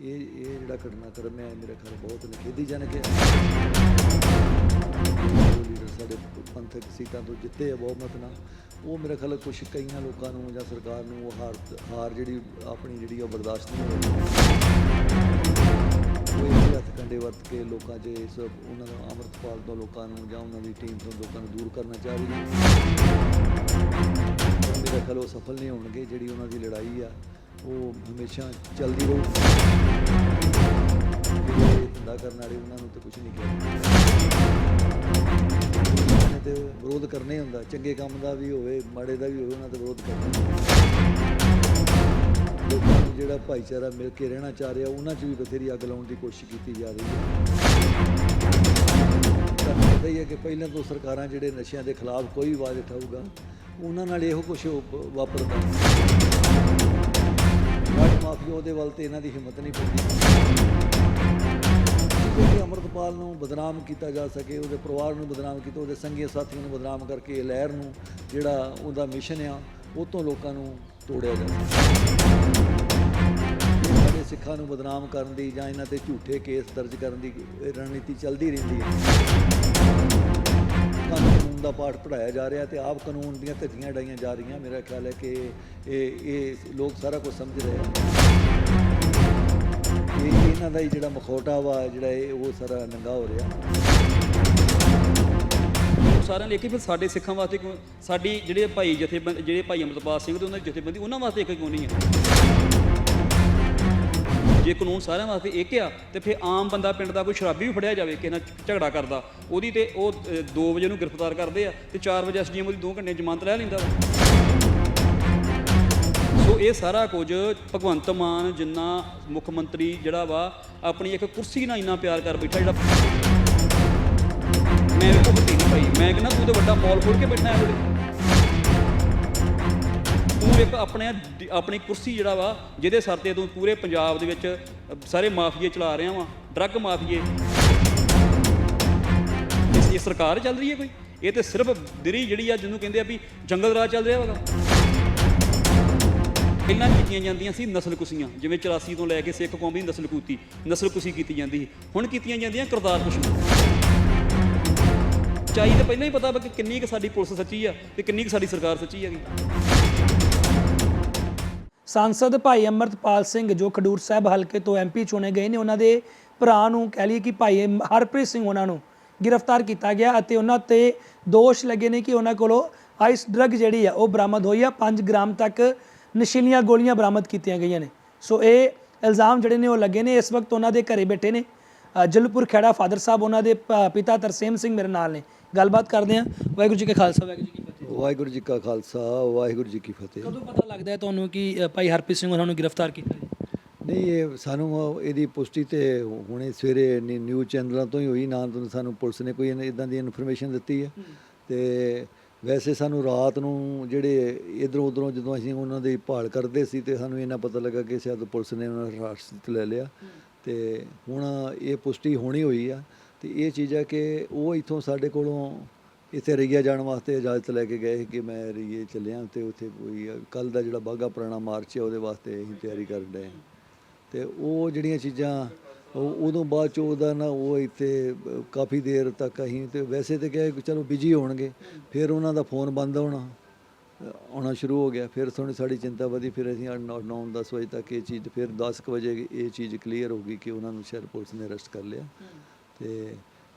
ਇਹ ਇਹ ਜਿਹੜਾ ਘਟਨਾਕ੍ਰਮ ਹੈ, ਮੇਰੇ ਖਿਆਲ ਬਹੁਤ ਨਿਖੇਧੀਜਨਕ ਹੈ। ਲੀਡਰ ਸਾਡੇ ਪੰਥਕ ਸੀਟਾਂ ਤੋਂ ਜਿੱਤੇ ਆ ਬਹੁਮਤ ਨਾਲ, ਉਹ ਮੇਰੇ ਖਿਆਲ ਕੁਝ ਕਈਆਂ ਲੋਕਾਂ ਨੂੰ ਜਾਂ ਸਰਕਾਰ ਨੂੰ ਉਹ ਹਾਰ ਹਾਰ ਜਿਹੜੀ ਆਪਣੀ ਜਿਹੜੀ ਉਹ ਬਰਦਾਸ਼ਤ ਨਹੀਂ ਹੋ ਰਹੀ ਹੱਥ ਕੰਡੇ ਵਰਤ ਕੇ ਲੋਕਾਂ 'ਚ ਇਸ ਉਹਨਾਂ ਨੂੰ ਅੰਮ੍ਰਿਤਪਾਲ ਤੋਂ ਲੋਕਾਂ ਨੂੰ ਜਾਂ ਉਹਨਾਂ ਦੀ ਟੀਮ ਤੋਂ ਲੋਕਾਂ ਨੂੰ ਦੂਰ ਕਰਨਾ ਚਾਹ ਹੈ। ਮੇਰੇ ਖਿਆਲ ਉਹ ਸਫਲ ਨਹੀਂ ਹੋਣਗੇ, ਜਿਹੜੀ ਉਹਨਾਂ ਦੀ ਲੜਾਈ ਆ, ਉਹ ਹਮੇਸ਼ਾ ਚੱਲਦੀ ਰਹੂ। ਕਰਨ ਵਾਲੇ, ਉਹਨਾਂ ਨੂੰ ਤਾਂ ਕੁਝ ਨਹੀਂ ਕਹਿੰਦੇ ਉਹਨਾਂ ਤੇ ਵਿਰੋਧ ਕਰਨਾ ਹੀ ਹੁੰਦਾ। ਚੰਗੇ ਕੰਮ ਦਾ ਵੀ ਹੋਵੇ, ਮਾੜੇ ਦਾ ਵੀ ਹੋਵੇ, ਉਹਨਾਂ ਦਾ ਵਿਰੋਧ ਕਰਨਾ ਲੋਕਾਂ ਨੂੰ ਜਿਹੜਾ ਭਾਈਚਾਰਾ ਮਿਲ ਕੇ ਰਹਿਣਾ ਚਾਹ ਰਿਹਾ, ਉਹਨਾਂ 'ਚ ਵੀ ਬਥੇਰੀ ਅੱਗ ਲਾਉਣ ਦੀ ਕੋਸ਼ਿਸ਼ ਕੀਤੀ ਜਾ ਰਹੀ ਹੈ। ਤੁਹਾਨੂੰ ਪਤਾ ਹੀ ਹੈ ਕਿ ਪਹਿਲਾਂ ਤੋਂ ਸਰਕਾਰਾਂ ਜਿਹੜੇ ਨਸ਼ਿਆਂ ਦੇ ਖਿਲਾਫ ਕੋਈ ਆਵਾਜ਼ ਉਠਾਊਗਾ, ਉਹਨਾਂ ਨਾਲ ਇਹੋ ਕੁਝ ਵਾਪਰਦਾ। ਮਾਫੀਆ ਉਹਦੇ ਵੱਲ ਤੇ ਇਹਨਾਂ ਦੀ ਹਿੰਮਤ ਨਹੀਂ ਪੈਂਦੀ। ਕਿਉਂਕਿ ਨੂੰ ਬਦਨਾਮ ਕੀਤਾ ਜਾ ਸਕੇ, ਉਹਦੇ ਪਰਿਵਾਰ ਨੂੰ ਬਦਨਾਮ ਕੀਤਾ, ਉਹਦੇ ਸੰਗੀ ਸਾਥੀਆਂ ਨੂੰ ਬਦਨਾਮ ਕਰਕੇ ਇਹ ਲਹਿਰ ਨੂੰ ਜਿਹੜਾ ਉਹਦਾ ਮਿਸ਼ਨ ਆ, ਉਹ ਤੋਂ ਲੋਕਾਂ ਨੂੰ ਤੋੜਿਆ ਜਾ ਸਾਡੇ ਸਿੱਖਾਂ ਨੂੰ ਬਦਨਾਮ ਕਰਨ ਦੀ ਜਾਂ ਇਹਨਾਂ ਤੇ ਝੂਠੇ ਕੇਸ ਦਰਜ ਕਰਨ ਦੀ ਰਣਨੀਤੀ ਚੱਲਦੀ ਰਹਿੰਦੀ ਹੈ। ਕਾਨੂੰਨ ਦਾ ਪਾਠ ਪੜਾਇਆ ਜਾ ਰਿਹਾ ਤੇ ਆਪ ਕਾਨੂੰਨ ਦੀਆਂ ਧੱਜੀਆਂ ਡਾਈਆਂ ਜਾ ਰਹੀਆਂ। ਮੇਰਾ ਖਿਆਲ ਹੈ ਕਿ ਇਹ ਇਹ ਲੋਕ ਸਾਰਾ ਕੁਝ ਸਮਝ ਰਹੇ ਆ। ਇਹਨਾਂ ਦਾ ਹੀ ਜਿਹੜਾ ਮਖੌਟਾ ਵਾ, ਜਿਹੜਾ ਇਹ, ਉਹ ਸਾਰਾ ਨੰਗਾ ਹੋ ਰਿਹਾ। ਸਾਰਿਆਂ ਲਈ ਕਿ ਫਿਰ ਸਾਡੇ ਸਿੱਖਾਂ ਵਾਸਤੇ ਕਿਉਂ? ਸਾਡੀ ਜਿਹੜੇ ਭਾਈ ਜਥੇਬੰਦ, ਜਿਹੜੇ ਭਾਈ ਅਮਰਤਪਾਲ ਸਿੰਘ ਤੇ ਉਹਨਾਂ ਦੀ ਜਥੇਬੰਦੀ, ਉਹਨਾਂ ਵਾਸਤੇ ਇੱਕ ਕਿਉਂ ਨਹੀਂ ਹੈ ਜੇ ਕਾਨੂੰਨ ਸਾਰਿਆਂ ਵਾਸਤੇ ਇੱਕ ਆ, ਤੇ ਫਿਰ ਆਮ ਬੰਦਾ ਪਿੰਡ ਦਾ ਕੋਈ ਸ਼ਰਾਬੀ ਵੀ ਫੜਿਆ ਜਾਵੇ ਕਿ ਨਾਲ ਝਗੜਾ ਕਰਦਾ, ਉਹਦੀ ਤੇ ਉਹ 2 ਵਜੇ ਨੂੰ ਗ੍ਰਿਫਤਾਰ ਕਰਦੇ ਆ, ਤੇ 4 ਵਜੇ ਐਸਡੀਐਮ ਉਹਦੀ 2 ਘੰਟੇ ਜ਼ਮਾਨਤ ਲੈ ਲੈਂਦਾ ਵਾ। ਇਹ ਸਾਰਾ ਕੁਝ ਭਗਵੰਤ ਮਾਨ ਜਿੰਨਾ ਮੁੱਖ ਮੰਤਰੀ ਜਿਹੜਾ ਵਾ, ਆਪਣੀ ਇੱਕ ਕੁਰਸੀ ਨਾਲ ਇੰਨਾ ਪਿਆਰ ਕਰ ਬੈਠਾ ਜਿਹੜਾ ਮੈਂ ਵੇਖੋ ਭੱਤੀ ਭਾਈ, ਮੈਂ ਕਹਿੰਦਾ ਤੂੰ ਤਾਂ ਵੱਡਾ ਮੌਲ ਖੋਲ ਕੇ ਬੈਠਾ ਹੈ ਤੂੰ ਇੱਕ ਆਪਣੇ ਆਪਣੀ ਕੁਰਸੀ ਜਿਹੜਾ ਵਾ, ਜਿਹਦੇ ਸਰ ਤੇ ਤੂੰ ਪੂਰੇ ਪੰਜਾਬ ਦੇ ਵਿੱਚ ਸਾਰੇ ਮਾਫੀਏ ਚਲਾ ਰਿਹਾ ਵਾ, ਡਰੱਗ ਮਾਫੀਏ। ਇਹ ਸਰਕਾਰ ਚੱਲ ਰਹੀ ਹੈ ਕੋਈ? ਇਹ ਤੇ ਸਿਰਫ ਦਿਰੀ ਜਿਹੜੀ ਆ ਜਿਹਨੂੰ ਕਹਿੰਦੇ ਆ ਵੀ ਜੰਗਲ ਰਾਜ ਚੱਲ ਰਿਹਾ ਹੈਗਾ। ਪਹਿਲਾਂ ਕੀਤੀਆਂ ਜਾਂਦੀਆਂ ਸੀ ਨਸਲਕੁਸੀਆਂ ਜਿਵੇਂ 84 ਤੋਂ ਲੈ ਕੇ ਸਿੱਖ ਕੌਮ ਦੀ ਨਸਲਕੂਤੀ ਨਸਲਕੁਸੀ ਕੀਤੀ ਜਾਂਦੀ ਸੀ। ਹੁਣ ਕੀਤੀਆਂ ਜਾਂਦੀਆਂ ਕਰਤਾਰ ਕੁਸ਼ੀ ਚਾਹੀ ਤਾਂ ਪਹਿਲਾਂ ਹੀ ਪਤਾ ਵਾ ਕਿ ਕਿੰਨੀ ਕੁ ਸਾਡੀ ਪੁਲਿਸ ਸੱਚੀ ਆ ਤੇ ਕਿੰਨੀ ਕੁ ਸਾਡੀ ਸਰਕਾਰ ਸੱਚੀ ਹੈਗੀ ਸਾਂਸਦ ਭਾਈ ਅਮਰਤਪਾਲ ਸਿੰਘ, ਜੋ ਖਡੂਰ ਸਾਹਿਬ ਹਲਕੇ ਤੋਂ ਐਮਪੀ ਚੁਣੇ ਗਏ ਨੇ, ਉਹਨਾਂ ਦੇ ਭਰਾ ਨੂੰ ਕਹਿ ਲਈਏ ਕਿ ਭਾਈ ਹਰਪ੍ਰੀਤ ਸਿੰਘ ਉਹਨਾਂ ਨੂੰ ਗ੍ਰਿਫਤਾਰ ਕੀਤਾ ਗਿਆ ਅਤੇ ਉਹਨਾਂ ਤੇ ਦੋਸ਼ ਲੱਗੇ ਨੇ ਕਿ ਉਹਨਾਂ ਕੋਲੋਂ ਆਈਸ ਡਰੱਗ ਜਿਹੜੀ ਆ, ਉਹ ਬਰਾਮਦ ਹੋਈ ਆ। 5 ਗ੍ਰਾਮ ਤੱਕ ਨਸ਼ੀਲੀਆਂ ਗੋਲੀਆਂ ਬਰਾਮਦ ਕੀਤੀਆਂ ਗਈਆਂ ਨੇ। ਸੋ ਇਹ ਇਲਜ਼ਾਮ ਜਿਹੜੇ ਨੇ ਉਹ ਲੱਗੇ ਨੇ। ਇਸ ਵਕਤ ਉਹਨਾਂ ਦੇ ਘਰੇ ਬੈਠੇ ਨੇ। ਜਲਪੁਰ ਖੇੜਾ ਫਾਦਰ ਸਾਹਿਬ ਉਹਨਾਂ ਦੇ ਪਿਤਾ ਤਰਸੇਮ ਸਿੰਘ ਮੇਰੇ ਨਾਲ ਨੇ। ਗੱਲਬਾਤ ਕਰਦੇ ਹਾਂ। ਵਾਹਿਗੁਰੂ ਜੀ ਕਾ ਖਾਲਸਾ ਵਾਹਿਗੁਰੂ ਜੀ ਕੀ ਫਤਿਹ। ਵਾਹਿਗੁਰੂ ਜੀ ਕਾ ਖਾਲਸਾ ਵਾਹਿਗੁਰੂ ਜੀ ਕੀ ਫਤਿਹ। ਕਦੋਂ ਪਤਾ ਲੱਗਦਾ ਹੈ ਤੁਹਾਨੂੰ ਕਿ ਭਾਈ ਹਰਪ੍ਰੀਤ ਸਿੰਘ ਉਹਨਾਂ ਨੂੰ ਗ੍ਰਿਫਤਾਰ ਕੀਤਾ ਨਹੀਂ ਇਹ ਸਾਨੂੰ ਇਹਦੀ ਪੁਸ਼ਟੀ ਤੇ ਹੁਣੇ ਸਵੇਰੇ ਨਿਊਜ਼ ਚੈਨਲਾਂ ਤੋਂ ਹੀ ਹੋਈ। ਨਾ ਤੋਂ ਸਾਨੂੰ ਪੁਲਿਸ ਨੇ ਕੋਈ ਇਦਾਂ ਦੀ ਇਨਫੋਰਮੇਸ਼ਨ ਦਿੱਤੀ ਹੈ। ਤੇ ਵੈਸੇ ਸਾਨੂੰ ਰਾਤ ਨੂੰ ਜਿਹੜੇ ਇਧਰੋਂ ਉਧਰੋਂ ਜਦੋਂ ਅਸੀਂ ਉਹਨਾਂ ਦੀ ਭਾਲ ਕਰਦੇ ਸੀ ਤੇ ਸਾਨੂੰ ਇਹਨਾਂ ਪਤਾ ਲੱਗਾ ਕਿ ਸ਼ਾਇਦ ਪੁਲਿਸ ਨੇ ਉਹਨਾਂ ਨੂੰ ਹਿਰਾਸਤ ਲੈ ਲਿਆ। ਤੇ ਹੁਣ ਇਹ ਪੁਸ਼ਟੀ ਹੋਣੀ ਹੋਈ ਆ ਤੇ ਇਹ ਚੀਜ਼ ਆ ਕਿ ਉਹ ਇਥੋਂ ਸਾਡੇ ਕੋਲੋਂ ਇੱਥੇ ਰਈਆ ਜਾਣ ਵਾਸਤੇ ਇਜਾਜ਼ਤ ਲੈ ਕੇ ਗਏ ਸੀ ਕਿ ਮੈਂ ਰਈਏ ਚੱਲਿਆ ਤੇ ਉੱਥੇ ਕੋਈ ਕੱਲ ਦਾ ਜਿਹੜਾ ਬਾਗਾ ਪੁਰਾਣਾ ਮਾਰਚ ਹੈ ਉਹਦੇ ਵਾਸਤੇ ਅਸੀਂ ਤਿਆਰੀ ਕਰ ਰਹੇ ਹਾਂ ਤੇ ਉਹ ਜਿਹੜੀਆਂ ਚੀਜ਼ਾਂ ਉਦੋਂ ਬਾਅਦ ਚ ਉਹਦਾ ਨਾ ਉਹ ਇੱਥੇ ਕਾਫੀ ਦੇਰ ਤੱਕ ਅਸੀਂ ਤੇ ਵੈਸੇ ਤੇ ਕਹੇ ਚਲੋ ਬਿਜ਼ੀ ਹੋਣਗੇ ਫਿਰ ਉਹਨਾਂ ਦਾ ਫੋਨ ਬੰਦ ਹੋਣਾ ਆਉਣਾ ਸ਼ੁਰੂ ਹੋ ਗਿਆ। ਫਿਰ ਥੋੜੀ ਸਾਡੀ ਚਿੰਤਾ ਵਧੀ ਫਿਰ ਅਸੀਂ 9 9 10 ਵਜੇ ਤੱਕ ਇਹ ਚੀਜ਼ ਫਿਰ 10 ਕੁ ਵਜੇ ਇਹ ਚੀਜ਼ ਕਲੀਅਰ ਹੋ ਗਈ ਕਿ ਉਹਨਾਂ ਨੂੰ ਸ਼ਾਇਦ ਪੁਲਿਸ ਨੇ ਅਰੈਸਟ ਕਰ ਲਿਆ। ਤੇ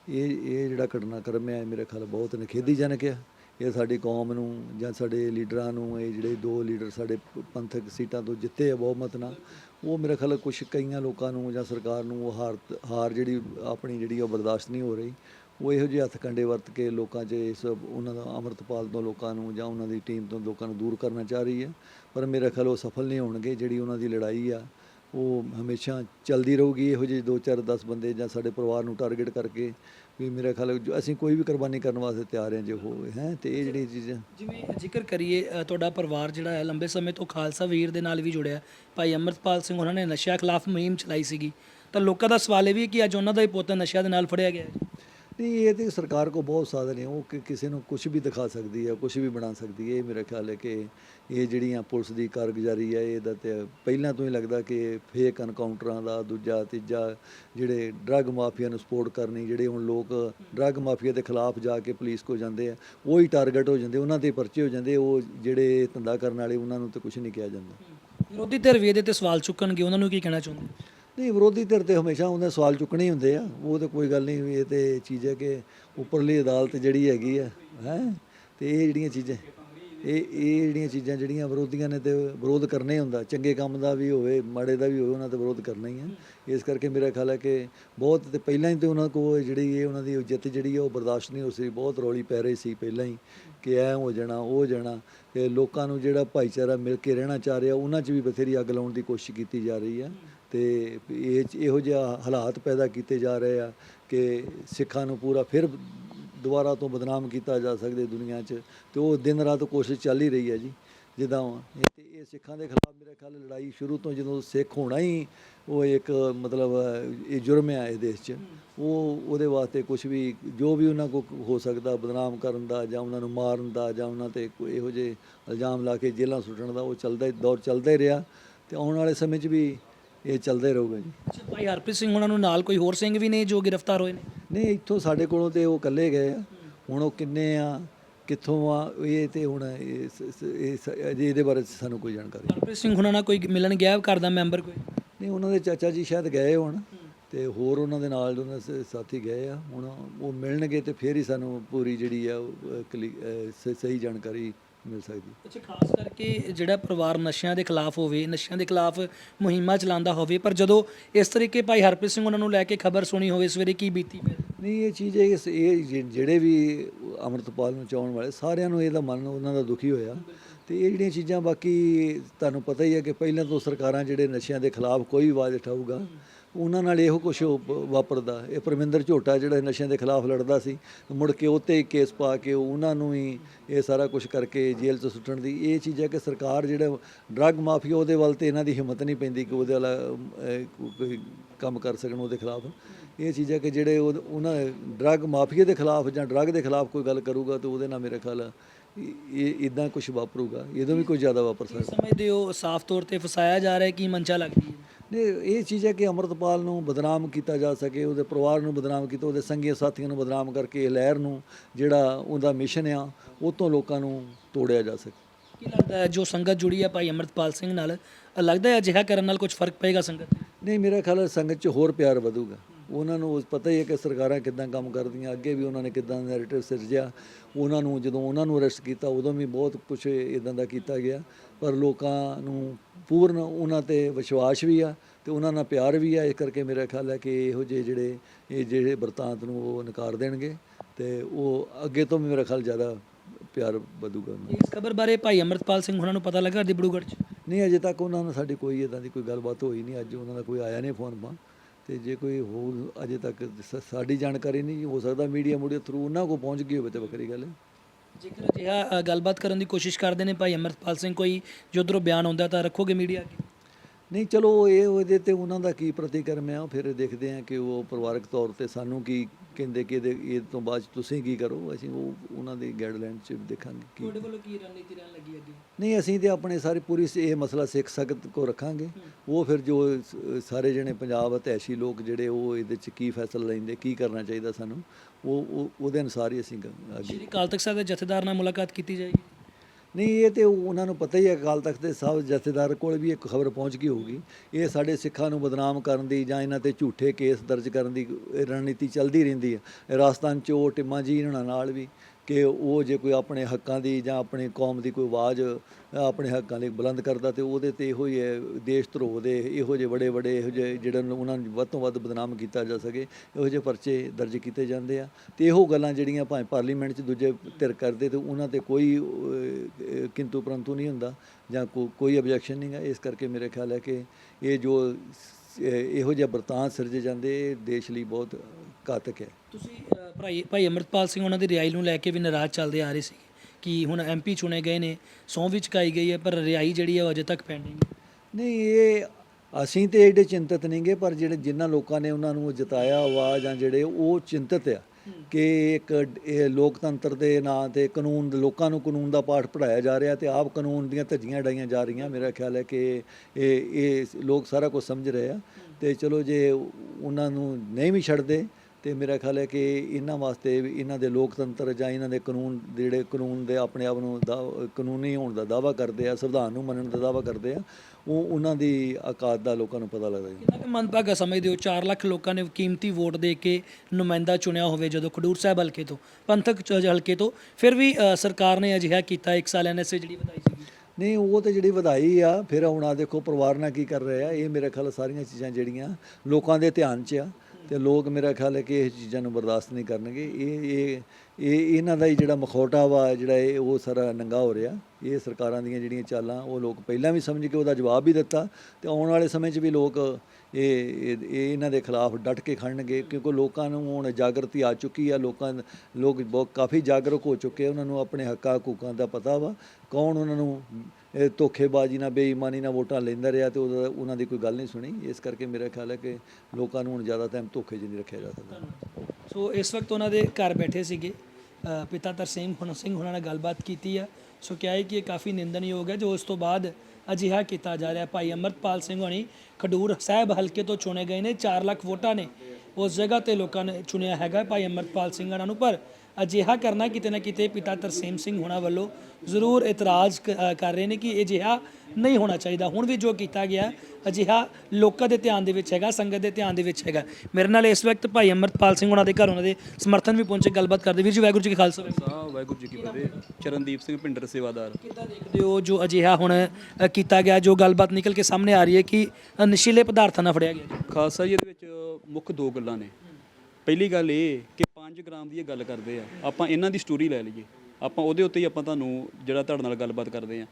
ਇਹ ਇਹ ਜਿਹੜਾ ਘਟਨਾਕ੍ਰਮ ਹੈ ਮੇਰੇ ਖਿਆਲ ਬਹੁਤ ਨਿਖੇਧੀਜਨਕ ਹੈ। ਇਹ ਸਾਡੀ ਕੌਮ ਨੂੰ ਜਾਂ ਸਾਡੇ ਲੀਡਰਾਂ ਨੂੰ, ਇਹ ਜਿਹੜੇ ਦੋ ਲੀਡਰ ਸਾਡੇ ਪੰਥਕ ਸੀਟਾਂ ਤੋਂ ਜਿੱਤੇ ਆ ਬਹੁਮਤ ਨਾਲ, ਉਹ ਮੇਰੇ ਖਿਆਲ ਕੁਝ ਕਈਆਂ ਲੋਕਾਂ ਨੂੰ ਜਾਂ ਸਰਕਾਰ ਨੂੰ ਉਹ ਹਾਰ ਹਾਰ ਜਿਹੜੀ ਆਪਣੀ ਜਿਹੜੀ ਉਹ ਬਰਦਾਸ਼ਤ ਨਹੀਂ ਹੋ ਰਹੀ, ਉਹ ਇਹੋ ਜਿਹੇ ਹੱਥ ਕੰਡੇ ਵਰਤ ਕੇ ਲੋਕਾਂ 'ਚ ਇਸ ਉਹਨਾਂ ਦਾ ਅੰਮ੍ਰਿਤਪਾਲ ਤੋਂ ਲੋਕਾਂ ਨੂੰ ਜਾਂ ਉਹਨਾਂ ਦੀ ਟੀਮ ਤੋਂ ਲੋਕਾਂ ਨੂੰ ਦੂਰ ਕਰਨਾ ਚਾਹ ਰਹੀ ਹੈ। ਪਰ ਮੇਰੇ ਖਿਆਲ ਉਹ ਸਫਲ ਨਹੀਂ ਹੋਣਗੇ, ਜਿਹੜੀ ਉਹਨਾਂ ਦੀ ਲੜਾਈ ਆ ਉਹ ਹਮੇਸ਼ਾ ਚੱਲਦੀ ਰਹੂਗੀ, ਇਹੋ ਜਿਹੇ 2 4 10 ਬੰਦੇ ਜਾਂ ਸਾਡੇ ਪਰਿਵਾਰ ਨੂੰ ਟਾਰਗੇਟ ਕਰਕੇ ਵੀ ਮੇਰੇ ਖਿਆਲ ਅਸੀਂ ਕੋਈ ਵੀ ਕੁਰਬਾਨੀ ਕਰਨ ਵਾਸਤੇ ਤਿਆਰ ਹਾਂ ਜੇ ਹੋਵੇ ਹੈ ਤੇ ਇਹ ਜਿਹੜੀ ਚੀਜ਼ਾਂ ਜਿਵੇਂ ਜ਼ਿਕਰ ਕਰੀਏ ਤੁਹਾਡਾ ਪਰਿਵਾਰ ਜਿਹੜਾ ਹੈ ਲੰਬੇ ਸਮੇਂ ਤੋਂ ਖਾਲਸਾ ਵੀਰ ਦੇ ਨਾਲ ਵੀ ਜੁੜਿਆ। ਭਾਈ ਅਮਰਤਪਾਲ ਸਿੰਘ ਉਹਨਾਂ ਨੇ ਨਸ਼ਿਆਂ ਖਿਲਾਫ ਮੁਹਿੰਮ ਚਲਾਈ ਸੀਗੀ। ਤਾਂ ਲੋਕਾਂ ਦਾ ਸਵਾਲ ਇਹ ਵੀ ਕਿ ਅੱਜ ਉਹਨਾਂ ਦਾ ਹੀ ਪੁੱਤ ਨਸ਼ਿਆਂ ਦੇ ਨਾਲ ਫੜਿਆ ਗਿਆ ਹੈ। ਨਹੀਂ, ਇਹ ਤੇ ਸਰਕਾਰ ਕੋ ਬਹੁਤ ਸਾਧਨ ਹੈ ਉਹ ਕਿ ਕਿਸੇ ਨੂੰ ਕੁਝ ਵੀ ਦਿਖਾ ਸਕਦੀ ਹੈ ਕੁਝ ਵੀ ਬਣਾ ਸਕਦੀ ਹੈ। ਇਹ ਮੇਰਾ ਖਿਆਲ ਹੈ ਕਿ ਇਹ ਜਿਹੜੀਆਂ ਪੁਲਿਸ ਦੀ ਕਾਰਗੁਜ਼ਾਰੀ ਹੈ, ਇਹਦਾ ਤੇ ਪਹਿਲਾਂ ਤੋਂ ਹੀ ਲੱਗਦਾ ਕਿ ਫੇਕ ਐਨਕਾਊਂਟਰਾਂ ਦਾ ਦੂਜਾ, ਤੀਜਾ, ਜਿਹੜੇ ਡਰੱਗ ਮਾਫੀਆ ਨੂੰ ਸਪੋਰਟ ਕਰਨੀ, ਜਿਹੜੇ ਹੁਣ ਲੋਕ ਡਰੱਗ ਮਾਫੀਆ ਦੇ ਖਿਲਾਫ ਜਾ ਕੇ ਪੁਲਿਸ ਕੋ ਜਾਂਦੇ ਆ, ਉਹ ਹੀ ਟਾਰਗੇਟ ਹੋ ਜਾਂਦੇ, ਉਹਨਾਂ ਦੇ ਪਰਚੇ ਹੋ ਜਾਂਦੇ, ਉਹ ਜਿਹੜੇ ਧੰਦਾ ਕਰਨ ਵਾਲੇ, ਉਹਨਾਂ ਨੂੰ ਤੇ ਕੁਝ ਨਹੀਂ ਕਿਹਾ ਜਾਂਦਾ। ਵਿਰੋਧੀ ਧਿਰ ਵੀ ਇਹਦੇ ਤੇ ਸਵਾਲ ਚੁੱਕਣਗੇ, ਉਹਨਾਂ ਨੂੰ ਕੀ ਕਹਿਣਾ ਚਾਹੁੰਦੇ? ਨਹੀਂ, ਵਿਰੋਧੀ ਧਿਰ ਤੇ ਹਮੇਸ਼ਾ ਉਹਨੇ ਸਵਾਲ ਚੁੱਕਣੇ ਹੀ ਹੁੰਦੇ ਆ। ਉਹ ਤਾਂ ਕੋਈ ਗੱਲ ਨਹੀਂ, ਵੀ ਇਹ ਤੇ ਚੀਜ਼ ਹੈ ਕਿ ਉੱਪਰਲੀ ਅਦਾਲਤ ਜਿਹੜੀ ਹੈਗੀ ਆ, ਹੈ? ਤੇ ਇਹ ਜਿਹੜੀਆਂ ਚੀਜ਼ਾਂ, ਇਹ ਇਹ ਜਿਹੜੀਆਂ ਚੀਜ਼ਾਂ ਜਿਹੜੀਆਂ ਵਿਰੋਧੀਆਂ ਨੇ ਤੇ ਵਿਰੋਧ ਕਰਨਾ ਹੀ ਹੁੰਦਾ, ਚੰਗੇ ਕੰਮ ਦਾ ਵੀ ਹੋਵੇ, ਮਾੜੇ ਦਾ ਵੀ ਹੋਵੇ, ਉਹਨਾਂ ਤੇ ਵਿਰੋਧ ਕਰਨਾ ਹੀ ਆ। ਇਸ ਕਰਕੇ ਮੇਰਾ ਖਿਆਲ ਹੈ ਕਿ ਬਹੁਤ ਤੇ ਪਹਿਲਾਂ ਹੀ ਤੇ ਉਹਨਾਂ ਕੋਲ ਜਿਹੜੀ ਇਹ ਉਹਨਾਂ ਦੀ ਜਿੱਤ ਜਿਹੜੀ ਹੈ ਉਹ ਬਰਦਾਸ਼ਤ ਨਹੀਂ ਹੋ ਸੀ ਬਹੁਤ ਰੌਲੀ ਪੈ ਰਹੀ ਸੀ ਪਹਿਲਾਂ ਹੀ ਕਿ ਐ ਹੋ ਜਾਣਾ, ਉਹ ਜਾਣਾ, ਤੇ ਲੋਕਾਂ ਨੂੰ ਜਿਹੜਾ ਭਾਈਚਾਰਾ ਮਿਲ ਕੇ ਰਹਿਣਾ ਚਾਹ ਰਿਹਾ, ਉਹਨਾਂ 'ਚ ਵੀ ਬਥੇਰੀ ਅੱਗ ਲਾਉਣ ਦੀ ਕੋਸ਼ਿਸ਼ ਕੀਤੀ ਜਾ ਰਹੀ ਆ। ਤੇ ਇਹ 'ਚ ਇਹੋ ਜਿਹਾ ਹਾਲਾਤ ਪੈਦਾ ਕੀਤੇ ਜਾ ਰਹੇ ਆ ਕਿ ਸਿੱਖਾਂ ਨੂੰ ਪੂਰਾ ਫਿਰ ਦੁਬਾਰਾ ਤੋਂ ਬਦਨਾਮ ਕੀਤਾ ਜਾ ਸਕਦੇ ਦੁਨੀਆ 'ਚ ਤੇ ਉਹ ਦਿਨ ਰਾਤ ਕੋਸ਼ਿਸ਼ ਚੱਲ ਹੀ ਰਹੀ ਹੈ ਜੀ, ਜਿੱਦਾਂ ਇਹ ਤੇ ਇਹ ਸਿੱਖਾਂ ਦੇ ਖਿਲਾਫ ਮੇਰੇ ਖਿਆਲ ਲੜਾਈ ਸ਼ੁਰੂ ਤੋਂ ਜਦੋਂ ਸਿੱਖ ਹੋਣਾ ਹੀ ਉਹ ਇੱਕ ਮਤਲਬ ਇਹ ਜੁਰਮ ਹੈ ਇਹ ਦੇਸ਼ 'ਚ, ਉਹ ਉਹਦੇ ਵਾਸਤੇ ਕੁਝ ਵੀ ਜੋ ਵੀ ਉਹਨਾਂ ਕੋ ਹੋ ਸਕਦਾ ਬਦਨਾਮ ਕਰਨ ਦਾ ਜਾਂ ਉਹਨਾਂ ਨੂੰ ਮਾਰਨ ਦਾ ਜਾਂ ਉਹਨਾਂ ਤੇ ਕੋਈ ਇਹੋ ਜਿਹੇ ਇਲਜ਼ਾਮ ਲਾ ਕੇ ਜੇਲ੍ਹਾਂ ਸੁੱਟਣ ਦਾ ਉਹ ਚੱਲਦਾ ਦੌਰ ਚੱਲਦਾ ਹੀ ਰਿਹਾ ਤੇ ਆਉਣ ਵਾਲੇ ਸਮੇਂ 'ਚ ਵੀ ਇਹ ਚੱਲਦਾ ਰਹੂਗਾ ਜੀ। ਅੱਛਾ ਭਾਈ ਹਰਪ੍ਰੀਤ ਸਿੰਘ ਉਹਨਾਂ ਨੂੰ ਨਾਲ ਕੋਈ ਹੋਰ ਸਿੰਘ ਵੀ ਨੇ ਜੋ ਗ੍ਰਿਫਤਾਰ ਹੋਏ ਨੇ? ਨਹੀਂ ਇੱਥੋਂ ਸਾਡੇ ਕੋਲੋਂ ਤੇ ਉਹ ਇਕੱਲੇ ਗਏ ਆ। ਹੁਣ ਉਹ ਕਿੰਨੇ ਆ ਕਿੱਥੋਂ ਆ ਇਹ ਤੇ ਹੁਣ ਇਹ ਸ- ਸ- ਇਹ ਸ- ਅਜੇ ਇਹਦੇ ਬਾਰੇ ਸਾਨੂੰ ਕੋਈ ਜਾਣਕਾਰੀ ਹਰਪ੍ਰੀਤ ਸਿੰਘ ਉਹਨਾਂ ਨਾਲ ਕੋਈ ਮਿਲਣ ਗਿਆ ਘਰ ਦਾ ਮੈਂਬਰ ਕੋਈ? ਨਹੀਂ ਉਹਨਾਂ ਦੇ ਚਾਚਾ ਜੀ ਸ਼ਾਇਦ ਗਏ ਹੋਣ ਤੇ ਹੋਰ ਉਹਨਾਂ ਦੇ ਨਾਲ ਉਹਨਾਂ ਦੇ ਸਾਥੀ ਗਏ ਆ। ਹੁਣ ਉਹ ਮਿਲਣਗੇ ਤੇ ਫਿਰ ਹੀ ਸਾਨੂੰ ਪੂਰੀ ਜਿਹੜੀ ਆ ਉਹ, ਅ, ਕਲੀ- ਅ, ਸ- ਸਹੀ ਜਾਣਕਾਰੀ ਮਿਲ ਸਕਦੀ ਅੱਛਾ ਖਾਸ ਕਰਕੇ ਜਿਹੜਾ ਪਰਿਵਾਰ ਨਸ਼ਿਆਂ ਦੇ ਖਿਲਾਫ ਹੋਵੇ ਨਸ਼ਿਆਂ ਦੇ ਖਿਲਾਫ ਮੁਹਿੰਮਾਂ ਚਲਾਉਂਦਾ ਹੋਵੇ ਪਰ ਜਦੋਂ ਇਸ ਤਰੀਕੇ ਭਾਈ ਹਰਪ੍ਰੀਤ ਸਿੰਘ ਉਹਨਾਂ ਨੂੰ ਲੈ ਕੇ ਖਬਰ ਸੁਣੀ ਹੋਵੇ ਸਵੇਰੇ ਕੀ ਬੀਤੀ ਫਿਰ? ਨਹੀਂ ਇਹ ਚੀਜ਼ ਹੈ ਕਿ ਇਹ ਜਿ- ਜਿਹੜੇ ਵੀ ਅੰਮ੍ਰਿਤਪਾਲ ਨੂੰ ਚਾਹਣ ਵਾਲੇ ਸਾਰਿਆਂ ਨੂੰ ਇਹਦਾ ਮਨ ਉਹਨਾਂ ਦਾ ਦੁਖੀ ਹੋਇਆ। ਤੇ ਇਹ ਜਿਹੜੀਆਂ ਚੀਜ਼ਾਂ ਬਾਕੀ ਤੁਹਾਨੂੰ ਪਤਾ ਹੀ ਹੈ ਕਿ ਪਹਿਲਾਂ ਤੋਂ ਸਰਕਾਰਾਂ ਜਿਹੜੇ ਨਸ਼ਿਆਂ ਦੇ ਖਿਲਾਫ ਕੋਈ ਆਵਾਜ਼ ਉਠਾਊਗਾ ਉਹਨਾਂ ਨਾਲ ਇਹੋ ਕੁਝ ਵਾਪਰਦਾ। ਇਹ ਪਰਮਿੰਦਰ ਝੋਟਾ ਜਿਹੜਾ ਨਸ਼ਿਆਂ ਦੇ ਖਿਲਾਫ ਲੜਦਾ ਸੀ, ਮੁੜ ਕੇ ਉੱਤੇ ਹੀ ਕੇਸ ਪਾ ਕੇ ਉਹਨਾਂ ਨੂੰ ਹੀ ਇਹ ਸਾਰਾ ਕੁਝ ਕਰਕੇ ਜੇਲ੍ਹ 'ਚ ਸੁੱਟਣ ਦੀ। ਇਹ ਚੀਜ਼ ਹੈ ਕਿ ਸਰਕਾਰ ਜਿਹੜਾ ਡਰੱਗ ਮਾਫੀਆ ਉਹਦੇ ਵੱਲ ਤੇ ਇਹਨਾਂ ਦੀ ਹਿੰਮਤ ਨਹੀਂ ਪੈਂਦੀ ਕਿ ਉਹਦੇ ਵਾਲਾ ਕੋਈ ਕੰਮ ਕਰ ਸਕਣ ਉਹਦੇ ਖਿਲਾਫ। ਇਹ ਚੀਜ਼ ਹੈ ਕਿ ਜਿਹੜੇ ਉਹ- ਉਹਨਾਂ ਡਰੱਗ ਮਾਫੀਆ ਦੇ ਖਿਲਾਫ ਜਾਂ ਡਰੱਗ ਦੇ ਖਿਲਾਫ ਕੋਈ ਗੱਲ ਕਰੂਗਾ ਤਾਂ ਉਹਦੇ ਨਾਲ ਮੇਰੇ ਖਿਆਲ ਇਹ ਇਦਾਂ ਕੁਝ ਵਾਪਰੂਗਾ। ਇਹਦੋਂ ਵੀ ਕੋਈ ਜ਼ਿਆਦਾ ਵਾਪਰ ਸਕਦਾ। ਸਮਝਦੇ ਹੋ ਸਾਫ਼ ਤੌਰ ਤੇ ਫਸਾਇਆ ਜਾ ਰਿਹਾ ਹੈ, ਕੀ ਮਨਚਾ ਲੱਗਦੀ ਹੈ? ਨਹੀਂ ਇਹ ਚੀਜ਼ ਹੈ ਕਿ ਅਮਰਤਪਾਲ ਨੂੰ ਬਦਨਾਮ ਕੀਤਾ ਜਾ ਸਕੇ ਉਹਦੇ ਪਰਿਵਾਰ ਨੂੰ ਬਦਨਾਮ ਕੀਤਾ ਉਹਦੇ ਸੰਗੀਆਂ ਸਾਥੀਆਂ ਨੂੰ ਬਦਨਾਮ ਕਰਕੇ ਇਹ ਲਹਿਰ ਨੂੰ ਜਿਹੜਾ ਉਹਦਾ ਮਿਸ਼ਨ ਆ ਉਹ ਤੋਂ ਲੋਕਾਂ ਨੂੰ ਤੋੜਿਆ ਜਾ ਸਕੇ। ਕੀ ਲੱਗਦਾ ਹੈ ਜੋ ਸੰਗਤ ਜੁੜੀ ਹੈ ਭਾਈ ਅਮਰਤਪਾਲ ਸਿੰਘ ਨਾਲ ਲੱਗਦਾ ਹੈ ਅਜਿਹਾ ਕਰਨ ਨਾਲ ਕੁਝ ਫ਼ਰਕ ਪਏਗਾ ਸੰਗਤ? ਤੇ ਨਹੀਂ ਮੇਰਾ ਖਿਆਲ ਹੈ ਸੰਗਤ 'ਚ ਹੋਰ ਪਿਆਰ ਵਧੂਗਾ। ਉਹਨਾਂ ਨੂੰ ਪਤਾ ਹੀ ਹੈ ਕਿ ਸਰਕਾਰਾਂ ਕਿੱਦਾਂ ਕੰਮ ਕਰਦੀਆਂ ਅੱਗੇ ਵੀ ਉਹਨਾਂ ਨੇ ਕਿੱਦਾਂ ਨੈਰੇਟਿਵ ਸਿਰਜਿਆ। ਉਹਨਾਂ ਨੂੰ ਜਦੋਂ ਉਹਨਾਂ ਨੂੰ ਅਰੈਸਟ ਕੀਤਾ ਉਦੋਂ ਵੀ ਬਹੁਤ ਕੁਝ ਇਦਾਂ ਦਾ ਕੀਤਾ ਗਿਆ। ਪਰ ਲੋਕਾਂ ਨੂੰ ਪੂਰਨ ਉਹਨਾਂ ਤੇ ਵਿਸ਼ਵਾਸ ਵੀ ਆ ਤੇ ਉਹਨਾਂ ਨਾਲ ਪਿਆਰ ਵੀ ਆ। ਇਸ ਕਰਕੇ ਮੇਰਾ ਖਿਆਲ ਹੈ ਕਿ ਇਹੋ ਜਿਹੇ ਜਿਹੜੇ ਇਹ ਜਿਹੜੇ ਵਰਤਾਂਤ ਨੂੰ ਉਹ ਨਕਾਰ ਦੇਣਗੇ ਤੇ ਉਹ ਅੱਗੇ ਤੋਂ ਵੀ ਮੇਰਾ ਖਿਆਲ ਜ਼ਿਆਦਾ ਪਿਆਰ ਵਧੂਗਾ। ਇਸ ਖਬਰ ਬਾਰੇ ਭਾਈ ਅਮਰਤਪਾਲ ਸਿੰਘ ਉਹਨਾਂ ਨੂੰ ਪਤਾ ਲੱਗਾ ਦਿਬੜੂਗੜ੍ਹ 'ਚ? ਨਹੀਂ ਅਜੇ ਤੱਕ ਉਹਨਾਂ ਨਾਲ ਸਾਡੀ ਕੋਈ ਇਦਾਂ ਦੀ ਕੋਈ ਗੱਲਬਾਤ ਹੋਈ ਨਹੀਂ। ਅੱਜ ਉਹਨਾਂ ਦਾ ਕੋਈ ਆਇਆ ਨਹੀਂ ਫੋਨ ਪਾ। ਤੇ ਜੇ ਕੋਈ ਹੋਰ ਅਜੇ ਤੱਕ ਸਾਡੀ ਜਾਣਕਾਰੀ ਨਹੀਂ ਹੋ ਸਕਦਾ ਮੀਡੀਆ ਮੂਡੀਆ ਥਰੂ ਉਹਨਾਂ ਕੋ ਪਹੁੰਚ ਗਈ ਹੋਵੇ ਤੇ ਵੱਖਰੀ ਗੱਲ ਹੈ। ਜੇਕਰ ਅਜਿਹਾ ਗੱਲਬਾਤ ਕਰਨ ਦੀ ਕੋਸ਼ਿਸ਼ ਕਰਦੇ ਨੇ ਭਾਈ ਅਮਰਤਪਾਲ ਸਿੰਘ ਕੋਈ, ਜੋ ਉੱਧਰੋਂ ਬਿਆਨ ਆਉਂਦਾ ਤਾਂ ਰੱਖੋਗੇ ਮੀਡੀਆ ਅੱਗੇ? ਨਹੀਂ, ਚਲੋ, ਇਹ ਉਹਦੇ ਤੇ ਉਹਨਾਂ ਦਾ ਕੀ ਪ੍ਰਤੀਕਰਮ ਹੈ ਉਹ ਫਿਰ ਦੇਖਦੇ ਆ ਕਿ ਉਹ ਪਰਿਵਾਰਕ ਤੌਰ ਤੇ ਸਾਨੂੰ ਕੀ ਕਹਿੰਦੇ ਕਿ ਇਹ ਤੋਂ ਬਾਅਦ ਤੁਸੀਂ ਕੀ ਕਰੋ ਅਸੀਂ ਉਹ ਉਹਨਾਂ ਦੀ ਗਾਈਡਲਾਈਨ 'ਚ ਦੇਖਾਂਗੇ ਕੀ ਤੁਹਾਡੇ ਵੱਲੋਂ ਕੀ ਰਣਨੀਤੀ ਰਹਿਣ ਲੱਗੀ ਅੱਗੇ? ਨਹੀਂ ਅਸੀਂ ਤੇ ਆਪਣੇ ਸਾਰੇ ਪੂਰੀ ਇਹ ਮਸਲਾ ਸਿੱਖ ਸਕਤ ਕੋ ਰੱਖਾਂਗੇ। ਉਹ ਫਿਰ ਜੋ ਸਾਰੇ ਜਣੇ ਪੰਜਾਬ ਅਤੇ ਐਸੀ ਲੋਕ ਜਿਹੜੇ ਉਹ ਇਹਦੇ ਚ ਕੀ ਫੈਸਲਾ ਲੈਂਦੇ ਕੀ ਕਰਨਾ ਚਾਹੀਦਾ ਸਾਨੂੰ ਉਹ ਉਹ- ਉਹਦੇ ਅਨੁਸਾਰ ਹੀ ਅਸੀਂ ਅੱਗੇ ਸ਼੍ਰੀ ਅਕਾਲ ਤਖਤ ਸਾਹਿਬ ਦੇ ਜਥੇਦਾਰ ਨਾਲ ਮੁਲਾਕਾਤ ਕੀਤੀ ਜਾਏਗੀ। ਨਹੀਂ, ਇਹ ਤੇ ਉਹਨਾਂ ਨੂੰ ਪਤਾ ਹੀ ਹੈ, ਅਕਾਲ ਤਖਤ ਦੇ ਸਾਹਿਬ ਜਥੇਦਾਰ ਕੋਲ ਵੀ ਇੱਕ ਖਬਰ ਪਹੁੰਚ ਗਈ ਹੋਊਗੀ। ਇਹ ਸਾਡੇ ਸਿੱਖਾਂ ਨੂੰ ਬਦਨਾਮ ਕਰਨ ਦੀ ਜਾਂ ਇਹਨਾਂ ਤੇ ਝੂਠੇ ਕੇਸ ਦਰਜ ਕਰਨ ਦੀ ਰਣਨੀਤੀ ਚੱਲਦੀ ਰਹਿੰਦੀ ਹੈ। ਰਾਜਸਥਾਨ ਚ ਉਹ ਜੀ, ਇਹਨਾਂ ਨਾਲ ਵੀ। ਕਿ ਉਹ ਜੇ ਕੋਈ ਆਪਣੇ ਹੱਕਾਂ ਦੀ ਜਾਂ ਆਪਣੀ ਕੌਮ ਦੀ ਕੋਈ ਆਵਾਜ਼ ਆਪਣੇ ਹੱਕਾਂ ਲਈ ਬੁਲੰਦ ਕਰਦਾ ਤੇ ਉਹਦੇ ਤੇ ਇਹੋ ਹੀ ਹੈ, ਦੇਸ਼ ਧਰੋਹ ਦੇ ਇਹੋ ਜਿਹੇ ਬੜੇ ਬੜੇ ਇਹੋ ਜਿਹੇ ਜਿਹੜੇ ਉਹਨਾਂ ਨੂੰ ਵੱਧ ਤੋਂ ਵੱਧ ਬਦਨਾਮ ਕੀਤਾ ਜਾ ਸਕੇ, ਇਹੋ ਜਿਹੇ ਪਰਚੇ ਦਰਜ ਕੀਤੇ ਜਾਂਦੇ ਆ। ਤੇ ਇਹੋ ਗੱਲਾਂ ਜਿਹੜੀਆਂ ਭਾਵੇਂ ਪਾਰਲੀਮੈਂਟ 'ਚ ਦੂਜੇ ਧਿਰ ਕਰਦੇ ਤੇ ਉਹਨਾਂ ਤੇ ਕੋਈ ਕਿੰਤੂ ਪਰੰਤੂ ਨਹੀਂ ਹੁੰਦਾ ਜਾਂ ਕੋਈ ਆਬਜੈਕਸ਼ਨ ਨਹੀਂਗਾ ਇਸ ਕਰਕੇ ਮੇਰੇ ਖਿਆਲ ਹੈ ਕਿ ਇਹ ਜੋ ਇਹੋ ਜਿਹਾ ਵਰਤਾਂਤ ਸਿਰਜੇ ਜਾਂਦੇ, ਇਹ ਦੇਸ਼ ਲਈ ਬਹੁਤ ਘਾਤਕ ਹੈ। ਤੁਸੀਂ ਅ, ਭਾਈ ਭਾਈ ਅਮਰਤਪਾਲ ਸਿੰਘ ਉਹਨਾਂ ਦੀ ਰਿਹਾਈ ਨੂੰ ਲੈ ਕੇ ਵੀ ਨਾਰਾਜ਼ ਚੱਲਦੇ ਆ ਰਹੇ ਸੀ ਕਿ ਹੁਣ ਐਮਪੀ ਚੁਣੇ ਗਏ ਨੇ ਸਹੁੰ ਵੀ ਚੁਕਾਈ ਗਈ ਹੈ ਪਰ ਰਿਹਾਈ ਜਿਹੜੀ ਹੈ ਉਹ ਅਜੇ ਤੱਕ ਪੈਂਡਿੰਗ ਹੈ। ਨਹੀਂ ਇਹ ਅਸੀਂ ਤੇ ਏਡੇ ਚਿੰਤਤ ਨਹੀਂਗੇ ਪਰ ਜਿਹੜੇ ਜਿਨ੍ਹਾਂ ਲੋਕਾਂ ਨੇ ਉਹਨਾਂ ਨੂੰ ਜਿਤਾਇਆ ਵਾ ਜਾਂ ਜਿਹੜੇ ਉਹ ਚਿੰਤਤ ਆ ਕਿ ਇੱਕ ਇਹ ਲੋਕਤੰਤਰ ਦੇ ਨਾਂ ਤੇ ਕਾਨੂੰਨ ਲੋਕਾਂ ਨੂੰ ਕਾਨੂੰਨ ਦਾ ਪਾਠ ਪੜਾਇਆ ਜਾ ਰਿਹਾ ਤੇ ਆਪ ਕਾਨੂੰਨ ਦੀਆਂ ਧੱਜੀਆਂ ਡਾਈਆਂ ਜਾ ਰਹੀਆਂ ਮੇਰਾ ਖਿਆਲ ਹੈ ਕਿ ਇਹ ਇਹ ਲੋਕ ਸਾਰਾ ਕੁਝ ਸਮਝ ਰਹੇ ਆ ਤੇ ਚਲੋ ਜੇ ਉਹਨਾਂ ਨੂੰ ਨਹੀਂ ਵੀ ਛੱਡਦੇ ਤੇ ਮੇਰਾ ਖਿਆਲ ਹੈ ਕਿ ਇਹਨਾਂ ਵਾਸਤੇ ਵੀ ਇਹਨਾਂ ਦੇ ਲੋਕਤੰਤਰ ਜਾਂ ਇਹਨਾਂ ਦੇ ਕਾਨੂੰਨ ਜਿਹੜੇ ਕਾਨੂੰਨ ਦੇ ਆਪਣੇ ਆਪ ਨੂੰ ਕਾਨੂੰਨੀ ਹੋਣ ਦਾ ਦਾਵਾ ਕਰਦੇ ਆ ਸੰਵਿਧਾਨ ਨੂੰ ਮੰਨਣ ਦਾ ਦਾਵਾ ਕਰਦੇ ਆ ਉਹ ਉਹਨਾਂ ਦੀ ਔਕਾਤ ਦਾ ਲੋਕਾਂ ਨੂੰ ਪਤਾ ਲੱਗਦਾ ਜੀ। ਕਿੰਨਾ ਕੁ ਮੰਦਭਾਗਾ ਸਮਝਦੇ ਹੋ? 4 ਲੱਖ ਲੋਕਾਂ ਨੇ ਕੀਮਤੀ ਵੋਟ ਦੇ ਕੇ ਨੁਮਾਇੰਦਾ ਚੁਣਿਆ ਹੋਵੇ ਜਦੋਂ ਖਡੂਰ ਸਾਹਿਬ ਹਲਕੇ ਤੋਂ ਪੰਥਕ ਹਲਕੇ ਤੋਂ ਫਿਰ ਵੀ ਸਰਕਾਰ ਨੇ ਅਜਿਹਾ ਕੀਤਾ ਇੱਕ ਸਾਲ ਐਨਐਸਏ ਜਿਹੜੀ ਵਧਾਈ ਸੀਗੀ। ਨਹੀਂ ਉਹ ਤੇ ਜਿਹੜੀ ਵਧਾਈ ਆ ਫਿਰ ਹੁਣ ਆ ਦੇਖੋ ਪਰਿਵਾਰ ਨਾਲ ਕੀ ਕਰ ਰਹੇ ਆ ਇਹ ਮੇਰੇ ਖਿਆਲ ਸਾਰੀਆਂ ਚੀਜ਼ਾਂ ਜਿਹੜੀਆਂ ਲੋਕਾਂ ਦੇ ਧਿਆਨ 'ਚ ਆ। ਤੇ ਲੋਕ ਮੇਰਾ ਖਿਆਲ ਹੈ ਕਿ ਇਹ ਚੀਜ਼ਾਂ ਨੂੰ ਬਰਦਾਸ਼ਤ ਨਹੀਂ ਕਰਨਗੇ। ਇਹ ਇਹ ਇਹ, ਇਹਨਾਂ ਦਾ ਹੀ ਜਿਹੜਾ ਮਖੌਟਾ ਵਾ, ਜਿਹੜਾ ਇਹ, ਉਹ ਸਾਰਾ ਨੰਗਾ ਹੋ ਰਿਹਾ। ਇਹ ਸਰਕਾਰਾਂ ਦੀਆਂ ਜਿਹੜੀਆਂ ਚਾਲਾਂ, ਉਹ ਲੋਕ ਪਹਿਲਾਂ ਵੀ ਸਮਝ ਕੇ ਉਹਦਾ ਜਵਾਬ ਵੀ ਦਿੱਤਾ ਤੇ ਆਉਣ ਵਾਲੇ ਸਮੇਂ 'ਚ ਵੀ ਲੋਕ ਇਹ ਇਹ ਇਹ ਇਹਨਾਂ ਦੇ ਖਿਲਾਫ ਡਟ ਕੇ ਖੜਨਗੇ ਕਿਉਂਕਿ ਲੋਕਾਂ ਨੂੰ ਹੁਣ ਜਾਗਰਤੀ ਆ ਚੁੱਕੀ ਆ। ਲੋਕਾਂ, ਲੋਕ ਬਹੁਤ, ਕਾਫੀ ਜਾਗਰੂਕ ਹੋ ਚੁੱਕੇ ਉਹਨਾਂ ਨੂੰ ਆਪਣੇ ਹੱਕਾਂ, ਹਕੂਕਾਂ ਦਾ ਪਤਾ ਵਾ। ਕੌਣ ਉਹਨਾਂ ਨੂੰ ਧੋਖੇਬਾਜ਼ੀ ਨਾਲ, ਬੇਈਮਾਨੀ ਨਾਲ ਵੋਟਾਂ ਲੈਂਦਾ ਰਿਹਾ ਤੇ ਉਹਦਾ ਉਹਨਾਂ ਦੀ ਕੋਈ ਗੱਲ ਨਹੀਂ ਸੁਣੀ। ਇਸ ਕਰਕੇ ਮੇਰਾ ਖਿਆਲ ਹੈ ਕਿ ਲੋਕਾਂ ਨੂੰ ਹੁਣ ਜ਼ਿਆਦਾ ਟਾਈਮ ਧੋਖੇ 'ਚ ਨਹੀਂ ਰੱਖਿਆ ਜਾ ਸਕਦਾ। ਸੋ ਇਸ ਵਕਤ ਉਹਨਾਂ ਦੇ ਘਰ ਬੈਠੇ ਸੀਗੇ। ਪਿਤਾ ਤਰਸੇਮ ਹੁਣ ਸਿੰਘ ਉਹਨਾਂ ਨਾਲ ਗੱਲਬਾਤ ਕੀਤੀ ਆ। ਸੋ ਕਿਹਾ ਹੈ ਕਿ ਇਹ ਕਾਫੀ ਨਿੰਦਣਯੋਗ ਹੈ ਜੋ ਉਸ ਤੋਂ ਬਾਅਦ ਅਜਿਹਾ ਕੀਤਾ ਜਾ ਰਿਹਾ। ਭਾਈ ਅਮਰਤਪਾਲ ਸਿੰਘ ਹੋਣੀ ਖਡੂਰ ਸਾਹਿਬ ਹਲਕੇ ਤੋਂ ਚੁਣੇ ਗਏ ਨੇ। 4 ਲੱਖ ਵੋਟਾਂ ਨੇ ਉਸ ਜਗ੍ਹਾ ਤੇ ਲੋਕਾਂ ਨੇ ਚੁਣਿਆ ਹੈਗਾ ਭਾਈ ਅਮਰਤਪਾਲ ਸਿੰਘ ਉਹਨਾਂ ਨੂੰ। ਪਰ ਅਜਿਹਾ ਕਰਨਾ ਕਿਤੇ ਨਾ ਕਿਤੇ ਪਿਤਾ ਤਰਸੇਮ ਸਿੰਘ ਹੋਣਾ ਵੱਲੋਂ ਜ਼ਰੂਰ ਇਤਰਾਜ਼ ਕਰ ਰਹੇ ਨੇ ਕਿ ਇਹ ਅਜਿਹਾ ਨਹੀਂ ਹੋਣਾ ਚਾਹੀਦਾ। ਹੁਣ ਵੀ ਜੋ ਕੀਤਾ ਗਿਆ ਅਜਿਹਾ ਲੋਕਾਂ ਦੇ ਧਿਆਨ ਦੇ ਵਿੱਚ ਹੈਗਾ ਸੰਗਤ ਦੇ ਧਿਆਨ ਦੇ ਵਿੱਚ ਹੈਗਾ। ਮੇਰੇ ਨਾਲ ਇਸ ਵਕਤ ਭਾਈ ਅਮਰਤਪਾਲ ਸਿੰਘ ਉਹਨਾਂ ਦੇ ਘਰ ਉਹਨਾਂ ਦੇ ਸਮਰਥਨ ਵੀ ਪਹੁੰਚੇ ਗੱਲਬਾਤ ਕਰਦੇ। ਵੀਰ ਜੀ ਵਾਹਿਗੁਰੂ ਜੀ ਕੀ ਖਾਲਸਾ ਵਾਹਿਗੁਰੂ ਜੀ ਕੀ ਫਤਿਹ। ਚਰਨਦੀਪ ਸਿੰਘ ਪਿੰਡਰ ਸੇਵਾਦਾਰ। ਕਿੱਦਾਂ ਦੇਖਦੇ ਹੋ ਜੋ ਅਜਿਹਾ ਹੁਣ ਕੀਤਾ ਗਿਆ ਜੋ ਗੱਲਬਾਤ ਨਿਕਲ ਕੇ ਸਾਹਮਣੇ ਆ ਰਹੀ ਹੈ ਕਿ ਨਸ਼ੀਲੇ ਪਦਾਰਥਾਂ ਨਾਲ ਫੜਿਆ ਗਿਆ? ਖਾਲਸਾ ਜੀ ਇਹਦੇ ਵਿੱਚ ਮੁੱਖ ਦੋ ਗੱਲਾਂ ਨੇ। ਪਹਿਲੀ ਗੱਲ ਇਹ ਕਿ 5 ਗ੍ਰਾਮ ਦੀ ਇਹ ਗੱਲ ਕਰਦੇ ਆ ਆਪਾਂ ਇਹਨਾਂ ਦੀ ਸਟੋਰੀ ਲੈ ਲਈਏ। ਆਪਾਂ ਉਹਦੇ ਉੱਤੇ ਹੀ ਆਪਾਂ ਤੁਹਾਨੂੰ ਜਿਹੜਾ ਤੁਹਾਡੇ ਨਾਲ ਗੱਲਬਾਤ ਕਰਦੇ ਆ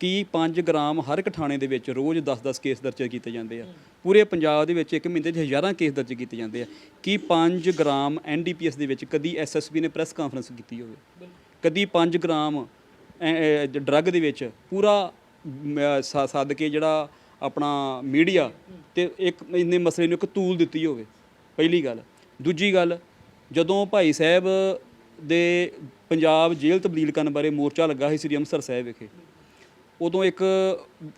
ਕਿ 5 ਗ੍ਰਾਮ ਹਰ ਇੱਕ ਥਾਣੇ ਦੇ ਵਿੱਚ ਰੋਜ਼ 10-10 ਕੇਸ ਦਰਜ ਕੀਤੇ ਜਾਂਦੇ ਆ। ਪੂਰੇ ਪੰਜਾਬ ਦੇ ਵਿੱਚ ਇੱਕ ਮਹੀਨੇ 'ਚ ਹਜ਼ਾਰਾਂ ਕੇਸ ਦਰਜ ਕੀਤੇ ਜਾਂਦੇ ਆ। ਕਿ 5 ਗ੍ਰਾਮ ਐਨਡੀਪੀਐਸ ਦੇ ਵਿੱਚ ਕਦੀ ਐਸਐਸਪੀ ਨੇ ਪ੍ਰੈਸ ਕਾਨਫਰੰਸ ਕੀਤੀ ਹੋਵੇ। ਕਦੀ 5 ਗ੍ਰਾਮ ਡਰੱਗ ਦੇ ਵਿੱਚ ਪੂਰਾ ਮ, ਸੱਦ ਕੇ ਜਿਹੜਾ ਆਪਣਾ ਮੀਡੀਆ ਤੇ ਇੱਕ ਇੰਨੇ ਮਸਲੇ ਨੂੰ ਇੱਕ ਤੂਲ ਦਿੱਤੀ ਹੋਵੇ। ਪਹਿਲੀ ਗੱਲ। ਦੂਜੀ ਗੱਲ ਜਦੋਂ ਭਾਈ ਸਾਹਿਬ ਦੇ ਪੰਜਾਬ ਜੇਲ੍ਹ ਤਬਦੀਲ ਕਰਨ ਬਾਰੇ ਮੋਰਚਾ ਲੱਗਾ ਸੀ ਸ੍ਰੀ ਅੰਮ੍ਰਿਤਸਰ ਸਾਹਿਬ ਵਿਖੇ ਉਦੋਂ ਇੱਕ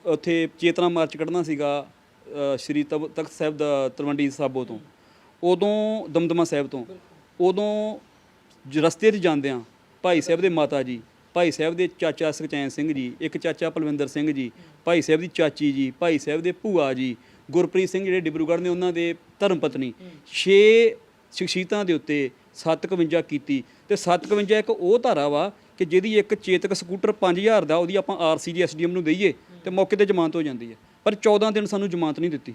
ਉੱਥੇ ਚੇਤਨਾ ਮਾਰਚ ਕੱਢਣਾ ਸੀਗਾ ਸ੍ਰੀ ਤਖਤ ਸਾਹਿਬ ਦਾ ਤਲਵੰਡੀ ਸਾਬੋ ਤੋਂ। ਉਦੋਂ ਦਮਦਮਾ ਸਾਹਿਬ ਤੋਂ। ਉਦੋਂ ਰਸਤੇ 'ਚ ਜਾਂਦਿਆਂ ਭਾਈ ਸਾਹਿਬ ਦੇ ਮਾਤਾ ਜੀ ਭਾਈ ਸਾਹਿਬ ਦੇ ਚਾਚਾ ਸੁਖਚੈਨ ਸਿੰਘ ਜੀ ਇੱਕ ਚਾਚਾ ਪਲਵਿੰਦਰ ਸਿੰਘ ਜੀ ਭਾਈ ਸਾਹਿਬ ਦੀ ਚਾਚੀ ਜੀ ਭਾਈ ਸਾਹਿਬ ਦੇ ਭੂਆ ਜੀ ਗੁਰਪ੍ਰੀਤ ਸਿੰਘ ਜਿਹੜੇ ਡਿਬਰੂਗੜ੍ਹ ਨੇ ਉਹਨਾਂ ਦੇ ਧਰਮ ਪਤਨੀ 6 ਸ਼ਖਸੀਅਤਾਂ ਦੇ ਉੱਤੇ 751 ਕੀਤੀ ਤੇ 751 ਇੱਕ ਉਹ ਧਾਰਾ ਵਾ ਕਿ ਜਿਹਦੀ ਇੱਕ ਚੇਤਕ ਸਕੂਟਰ 5000 ਦਾ, ਉਹਦੀ ਆਪਾਂ ਆਰਸੀਜੀ ਐਸਡੀਐਮ ਨੂੰ ਦਈਏ ਤੇ ਮੌਕੇ ਤੇ ਜ਼ਮਾਨਤ ਹੋ ਜਾਂਦੀ ਹੈ। ਪਰ 14 ਦਿਨ ਸਾਨੂੰ ਜ਼ਮਾਨਤ ਨਹੀਂ ਦਿੱਤੀ।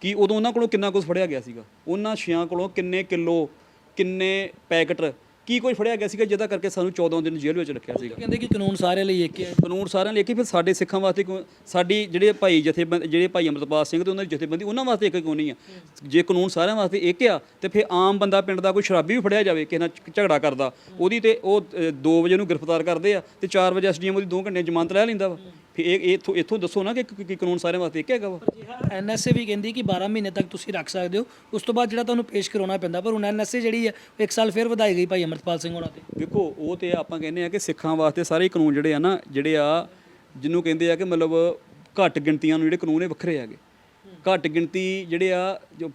ਕਿ ਉਦੋਂ ਉਹਨਾਂ ਕੋਲੋਂ ਕਿੰਨਾ ਕੁਝ ਫੜਿਆ ਗਿਆ ਸੀਗਾ? ਉਹਨਾਂ ਛਿਆਂ ਕੋਲੋਂ ਕਿੰਨੇ ਕਿਲੋ, ਕਿੰਨੇ ਪੈਕਟ ਕੀ ਕੁਝ ਫੜਿਆ ਗਿਆ ਸੀਗਾ ਜਿਹਦਾ ਕਰਕੇ ਸਾਨੂੰ 14 ਦਿਨ ਜੇਲ੍ਹ ਵਿੱਚ ਰੱਖਿਆ ਸੀਗਾ? ਕਹਿੰਦੇ ਕਿ ਕਾਨੂੰਨ ਸਾਰਿਆਂ ਲਈ ਇੱਕ ਹੈ ਕਾਨੂੰਨ ਸਾਰਿਆਂ ਲਈ ਕਿ ਫਿਰ ਸਾਡੇ ਸਿੱਖਾਂ ਵਾਸਤੇ ਕਿਉਂ- ਸਾਡੀ ਜਿਹੜੇ ਭਾਈ ਜਥੇਬੰਦ ਜਿਹੜੇ ਭਾਈ ਅਮਰਤਪਾਲ ਸਿੰਘ ਤੇ ਉਹਨਾਂ ਦੀ ਜਥੇਬੰਦੀ ਉਹਨਾਂ ਵਾਸਤੇ ਇੱਕ ਕਿਉਂ ਨਹੀਂ ਆ। ਜੇ ਕਾਨੂੰਨ ਸਾਰਿਆਂ ਵਾਸਤੇ ਇੱਕ ਆ ਤੇ ਫਿਰ ਆਮ ਬੰਦਾ ਪਿੰਡ ਦਾ ਕੋਈ ਸ਼ਰਾਬੀ ਵੀ ਫੜਿਆ ਜਾਵੇ ਕਿਸੇ ਨਾਲ ਝ- ਝਗੜਾ ਕਰਦਾ ਉਹਦੀ ਤੇ ਉਹ 2 ਵਜੇ ਨੂੰ ਗ੍ਰਿਫਤਾਰ ਕਰਦੇ ਆ ਤੇ 4 ਵਜੇ ਐਸਡੀਐਮ ਉਹਦੀ 2 ਘੰਟੇ ਜ਼ਮਾਨਤ ਲੈ ਲੈਂਦਾ ਵਾ। ਫਿਰ ਇਹ ਇਹ ਇੱਥੋਂ ਇੱਥੋਂ ਦੱਸੋ ਨਾ ਕਿ ਕਿ- ਕਿ ਕਾਨੂੰਨ ਸਾਰਿਆਂ ਵਾਸਤੇ ਇੱਕ ਹੈਗਾ ਵਾ। ਐਨਐਸਏ ਵੀ ਕਹਿੰਦੀ ਕਿ 12 ਮਹੀਨੇ ਤੱਕ ਤੁਸੀਂ ਰੱਖ ਸਕਦੇ ਹੋ। ਉਸ ਤੋਂ ਬਾਅਦ ਜਿਹੜਾ ਤੁਹਾਨੂੰ ਪੇਸ਼ ਕਰਾਉਣਾ ਪੈਂਦਾ ਪਰ ਹੁਣ ਐਨਐਸਏ ਜਿਹੜੀ ਹੈ ਉਹ ਇੱਕ ਸਾਲ ਫਿਰ ਵਧਾਈ ਗਈ ਭਾਈ ਅਮਰਤਪਾਲ ਸਿੰਘ ਹੋਣਾ ਤੇ। ਵੇਖੋ ਉਹ ਤੇ ਆਪਾਂ ਕਹਿੰਦੇ ਆ ਕਿ ਸਿੱਖਾਂ ਵਾਸਤੇ ਸਾਰੇ ਹੀ ਕਾਨੂੰਨ ਜਿਹੜੇ ਆ ਨਾ ਜਿਹੜੇ ਆ ਜਿਹਨੂੰ ਕਹਿੰਦੇ ਆ ਕਿ ਮਤਲਬ ਘੱਟ ਗਿਣਤੀਆਂ ਨੂੰ ਜਿਹੜੇ ਕਾਨੂੰਨ ਇਹ ਵੱਖਰੇ ਹੈਗੇ। ਘੱਟ ਗਿਣਤੀ ਜਿਹੜੇ ਆ, ਜੋ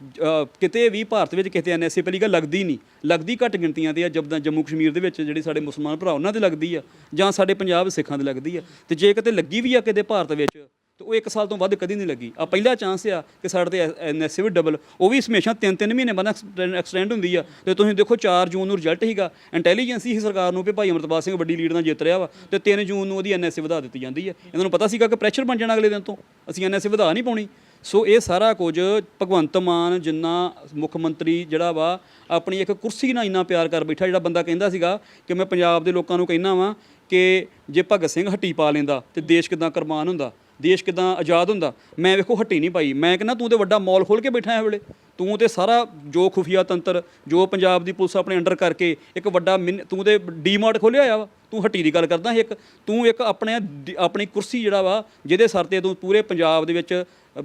ਕਿਤੇ ਵੀ ਭਾਰਤ ਵਿੱਚ ਕਿਤੇ ਐਨਐਸਏ ਪਹਿਲੀ ਗੱਲ ਲੱਗਦੀ ਨਹੀਂ। ਲੱਗਦੀ ਘੱਟ ਗਿਣਤੀਆਂ ਤੇ ਆ ਜਬਦਾਂ ਜੰਮੂ ਕਸ਼ਮੀਰ ਦੇ ਵਿੱਚ ਜਿਹੜੇ ਸਾਡੇ ਮੁਸਲਮਾਨ ਭਰਾ, ਉਹਨਾਂ ਦੇ ਲੱਗਦੀ ਆ, ਜਾਂ ਸਾਡੇ ਪੰਜਾਬ ਸਿੱਖਾਂ ਦੇ ਲੱਗਦੀ ਆ। ਤੇ ਜੇ ਕਿਤੇ ਲੱਗੀ ਵੀ ਆ ਕਿਤੇ ਭਾਰਤ ਵਿੱਚ, ਤੇ ਉਹ 1 ਸਾਲ ਤੋਂ ਵੱਧ ਕਦੀ ਨਹੀਂ ਲੱਗੀ। ਆ ਪਹਿਲਾ ਚਾਂਸ ਆ ਕਿ ਸਾਡੇ ਤੇ ਐਨਐਸਏ ਵੀ ਡਬਲ ਉਹ ਵੀ ਹਮੇਸ਼ਾ 3-3 ਮਹੀਨੇ ਬਾਅਦ ਐਕਸਟੈਂਡ ਹੁੰਦੀ ਆ। ਤੇ ਤੁਸੀਂ ਦੇਖੋ 4 ਜੂਨ ਨੂੰ ਰਿਜ਼ਲਟ ਹੀਗਾ ਇੰਟੈਲੀਜੈਂਸੀ ਹੀ ਸਰਕਾਰ ਨੂੰ ਵੀ ਭਾਈ ਅਮਰਤਪਾਲ ਸਿੰਘ ਵੱਡੀ ਲੀਡ ਨਾਲ ਜਿੱਤ ਰਿਹਾ ਵਾ। ਤੇ 3 ਜੂਨ ਨੂੰ ਉਹਦੀ ਐਨਐਸਏ ਵਧਾ ਦਿੱਤੀ ਜਾਂਦੀ ਆ। ਇਹਨਾਂ ਨੂੰ ਪਤਾ ਸੀਗਾ ਕਿ ਪ੍ਰੈਸ਼ਰ ਬਣ ਜਾਣਾ ਅਗਲੇ ਦਿਨ ਤੋਂ। ਅਸੀਂ ਐਨਐਸਏ ਵਧਾ ਨਹੀਂ ਪਾਉਣੀ। ਸੋ ਇਹ ਸਾਰਾ ਕੁਝ ਭਗਵੰਤ ਮਾਨ ਜਿੰਨਾ ਮੁੱਖ ਮੰਤਰੀ ਜਿਹੜਾ ਵਾ, ਆਪਣੀ ਇੱਕ ਕੁਰਸੀ ਨਾਲ ਇੰਨਾ ਪਿਆਰ ਕਰ ਬੈਠਾ, ਜਿਹੜਾ ਬੰਦਾ ਕਹਿੰਦਾ ਸੀਗਾ ਕਿ ਮੈਂ ਪੰਜਾਬ ਦੇ ਲੋਕਾਂ ਨੂੰ ਕਹਿਣਾ ਵਾਂ ਕਿ ਜੇ ਭਗਤ ਸਿੰਘ ਹੱਟੀ ਪਾ ਲੈਂਦਾ ਤੇ ਦੇਸ਼ ਕਿਦਾਂ ਕੁਰਬਾਨ ਹੁੰਦਾ। ਦੇਸ਼ ਕਿਦਾਂ ਆਜ਼ਾਦ ਹੁੰਦਾ, ਮੈਂ ਵੇਖੋ ਹੱਟੀ ਨਹੀਂ ਪਾਈ। ਮੈਂ ਕਹਿੰਦਾ ਤੂੰ ਤੇ ਵੱਡਾ ਮੌਲ ਖੋਲ ਕੇ ਬੈਠਾ ਹੈ ਵੇਲੇ। ਤੂੰ ਤੇ ਸਾਰਾ ਜੋ ਖੁਫੀਆ ਤੰਤਰ, ਜੋ ਪੰਜਾਬ ਦੀ ਪੁਲਿਸ ਆਪਣੇ ਅੰਡਰ ਕਰਕੇ ਇੱਕ ਵੱਡਾ ਮਿਨ- ਤੂੰ ਤੇ ਡੀਮਾਰਟ ਖੋਲਿਆ ਹੋਇਆ ਵਾ। ਤੂੰ ਹੱਟੀ ਦੀ ਗੱਲ ਕਰਦਾ ਸੀ ਇੱਕ। ਤੂੰ ਇੱਕ ਆਪਣੇ ਡ- ਆਪਣੀ ਕੁਰਸੀ ਜਿਹੜਾ ਵਾ, ਜਿਹਦੇ ਸਰ ਤੇ ਤੂੰ ਪੂਰੇ ਪੰਜਾਬ ਦੇ ਵਿੱਚ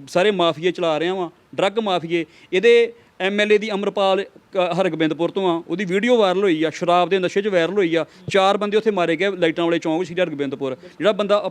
ਸਾਰੇ ਮਾਫੀਏ ਚਲਾ ਰਿਹਾ ਵਾ, ਡਰੱਗ ਮਾਫੀਏ। ਇਹਦੇ ਐਮਐਲਏ ਦੀ ਅਮਰਪਾਲ ਹਰਗੋਬਿੰਦਪੁਰ ਤੋਂ ਆ। ਉਹਦੀ ਵੀਡੀਓ ਵਾਇਰਲ ਹੋਈ ਆ, ਸ਼ਰਾਬ ਦੇ ਨਸ਼ੇ 'ਚ ਵਾਇਰਲ ਹੋਈ ਆ। ਚਾਰ ਬੰਦੇ ਉੱਥੇ ਮਾਰੇ ਗਏ, ਲਾਈਟਾਂ ਵਾਲੇ ਚੌਂਕ ਸ਼੍ਰੀ ਹਰਗੋਬਿੰਦਪੁਰ। ਜਿਹੜਾ ਬੰਦਾ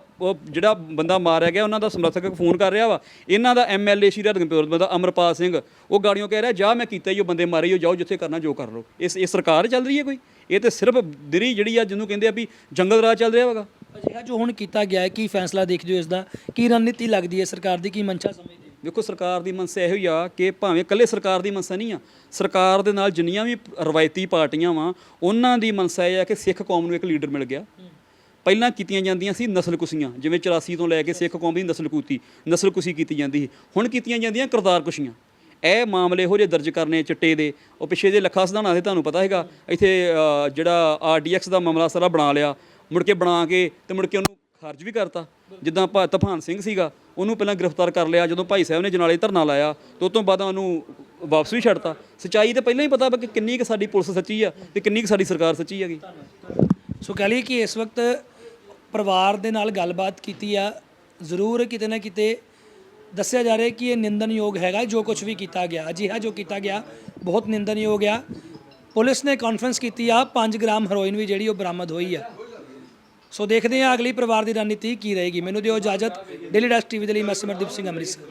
ਜਿਹੜਾ ਬੰਦਾ ਮਾਰਿਆ ਗਿਆ, ਉਹਨਾਂ ਦਾ ਸਮਰਥਕ ਫੋਨ ਕਰ ਰਿਹਾ ਵਾ। ਇਹਨਾਂ ਦਾ ਐਮਐਲਏ ਸ਼੍ਰੀ ਹਰਗੋਬਿੰਦਪੁਰ ਦਾ ਅਮਰਪਾਲ ਸਿੰਘ। ਉਹ ਗਾੜੀਆਂ ਕਹਿ ਰਿਹਾ, ਜਾ, ਮੈਂ ਕੀਤਾ ਹੀ ਉਹ ਬੰਦੇ ਮਾਰੇ ਹੀ ਉਹ ਜਾਓ, ਜਿੱਥੇ ਕਰਨਾ, ਜੋ ਕਰ ਲਓ। ਇਸ ਇਹ ਸਰਕਾਰ ਚੱਲ ਰਹੀ ਹੈ ਕੋਈ? ਇਹ ਤੇ ਸਿਰਫ ਦਿਰੀ ਜਿਹੜੀ ਆ, ਜਿਹਨੂੰ ਕਹਿੰਦੇ ਆ ਵੀ ਜੰਗਲ ਰਾਜ ਚੱਲ ਰਿਹਾ ਹੈਗਾ। ਅਜਿਹਾ ਜੋ ਹੁਣ ਕੀਤਾ ਗਿਆ ਹੈ, ਕੀ ਫੈਸਲਾ ਦੇਖਦੇ ਹੋ ਇਸ ਦਾ? ਕੀ ਰਣਨੀਤੀ ਲੱਗਦੀ ਹੈ ਸਰਕਾਰ ਦੀ? ਕੀ ਮਨਸ਼ਾ ਸਮਝਦੇ ਵੇਖੋ ਸਰਕਾਰ ਦੀ ਮਨਸਾ ਇਹੋ ਹੀ ਆ ਕਿ ਭਾਵੇਂ ਇਕੱਲੇ ਸਰਕਾਰ ਦੀ ਮਨਸਾ ਨਹੀਂ ਆ ਸਰਕਾਰ ਦੇ ਨਾਲ ਜਿੰਨੀਆਂ ਵੀ ਰਵਾਇਤੀ ਪਾਰਟੀਆਂ ਵਾ ਉਹਨਾਂ ਦੀ ਮਨਸਾ ਇਹ ਆ ਕਿ ਸਿੱਖ ਕੌਮ ਨੂੰ ਇੱਕ ਲੀਡਰ ਮਿਲ ਗਿਆ। ਪਹਿਲਾਂ ਕੀਤੀਆਂ ਜਾਂਦੀਆਂ ਸੀ ਨਸਲਕੁਸ਼ੀਆਂ ਜਿਵੇਂ 84 ਤੋਂ ਲੈ ਕੇ ਸਿੱਖ ਕੌਮ ਦੀ ਨਸਲਕੂਤੀ ਨਸਲਕੁਸ਼ੀ ਕੀਤੀ ਜਾਂਦੀ ਸੀ। ਹੁਣ ਕੀਤੀਆਂ ਜਾਂਦੀਆਂ ਕਰਤਾਰ ਕੁਸ਼ੀਆਂ ਇਹ ਮਾਮਲੇ ਇਹੋ ਜਿਹੇ ਦਰਜ ਕਰਨੇ ਚਿੱਟੇ ਦੇ ਉਹ ਪਿੱਛੇ ਜੇ ਲੱਖਾ ਸਿਧਾਣਾ ਦੇ ਤੁਹਾਨੂੰ ਪਤਾ ਹੈਗਾ ਇੱਥੇ ਅ, ਜਿਹੜਾ ਆਰਡੀਐਕਸ ਦਾ ਮਾਮਲਾ ਸਾਰਾ ਬਣਾ ਲਿਆ ਮੁੜ ਕੇ ਬਣਾ ਕੇ ਤੇ ਮੁੜ ਕੇ ਉਹਨੂੰ ਖਾਰਜ ਵੀ ਕਰਤਾ। ਜਿੱਦਾਂ ਭਾ ਤੂਫਾਨ ਸਿੰਘ ਸੀਗਾ, ਉਹਨੂੰ ਪਹਿਲਾਂ ਗ੍ਰਿਫਤਾਰ ਕਰ ਲਿਆ, ਜਦੋਂ ਭਾਈ ਸਾਹਿਬ ਨੇ ਜਨਾਲੇ ਧਰਨਾ ਲਾਇਆ, ਤੇ ਉਸ ਤੋਂ ਬਾਅਦ ਉਹਨੂੰ ਵਾਪਸ ਵੀ ਛੱਡਤਾ। ਸਚਾਈ ਤੇ ਪਹਿਲਾਂ ਹੀ ਪਤਾ ਵਾ ਕਿ ਕਿੰਨੀ ਕੁ ਸਾਡੀ ਪੁਲਿਸ ਸੱਚੀ ਆ ਤੇ ਕਿੰਨੀ ਕੁ ਸਾਡੀ ਸਰਕਾਰ ਸੱਚੀ ਹੈਗੀ। ਸੋ ਕਹ ਲਈਏ ਕਿ ਇਸ ਵਕਤ ਪਰਿਵਾਰ ਦੇ ਨਾਲ ਗੱਲਬਾਤ ਕੀਤੀ ਆ, ਜ਼ਰੂਰ ਕਿਤੇ ਨਾ ਕਿਤੇ ਦੱਸਿਆ ਜਾ ਰਿਹਾ ਕਿ ਇਹ ਨਿੰਦਨਯੋਗ ਹੈਗਾ, ਜੋ ਕੁਝ ਵੀ ਕੀਤਾ ਗਿਆ, ਅਜਿਹਾ ਜੋ ਕੀਤਾ ਗਿਆ, ਬਹੁਤ ਨਿੰਦਨਯੋਗ ਆ। ਪੁਲਿਸ ਨੇ ਕਾਨਫਰੰਸ ਕੀਤੀ ਆ 5 ਗ੍ਰਾਮ ਹੈਰੋਇਨ ਵੀ ਜਿਹੜੀ ਉਹ ਬਰਾਮਦ ਹੋਈ ਆ। ਸੋ ਦੇਖਦੇ ਹਾਂ ਅਗਲੀ ਪਰਿਵਾਰ ਦੀ ਰਣਨੀਤੀ ਕੀ ਰਹੇਗੀ। ਮੈਨੂੰ ਦਿਓ ਇਜਾਜ਼ਤ। ਡੇਲੀ ਡਸਟ ਟੀਵੀ ਦੇ ਲਈ ਮੈਂ ਸਿਮਰਦੀਪ ਸਿੰਘ ਅੰਮ੍ਰਿਤਸਰ।